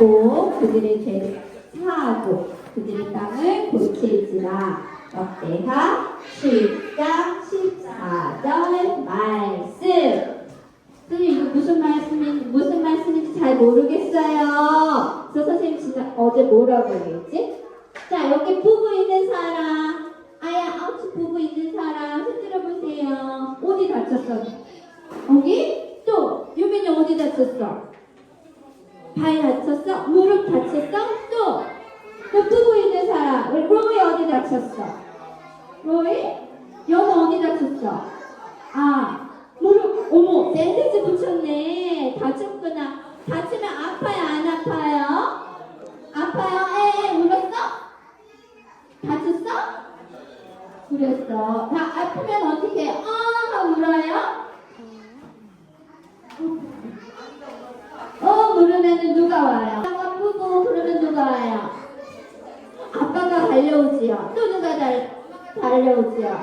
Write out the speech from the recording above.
또 그들의 죄를 사하고 그들의 땅을 고칠지라 역대하 10장 14절 말씀 선생님 이거 무슨 말씀인지 무슨 말씀인지 잘 모르겠어요. 그래서 선생님 지난 어제 뭐라고 얘기했지? 자 여기 부부 있는 사람 아야 아우치 부부 있는 사람 흔들어 보세요. 어디 다쳤어? 여기 또 유빈이 어디 다쳤어? 발 다쳤어? 무릎 다쳤어? 또? 또 부부 있는 사람 로이 어디 다쳤어? 로이? 연우 어디 다쳤어? 아 무릎 어머 밴드지 붙였네 다쳤구나 다치면 아파요 안 아파요? 아파요? 에 울었어? 다쳤어? 그랬어 다 아프면 어떻게 해? 아 울어요? 어 그러면은 누가 와요? 아빠가 부부 그러면 누가 와요? 아빠가 달려오지요 또 누가 달, 달려오지요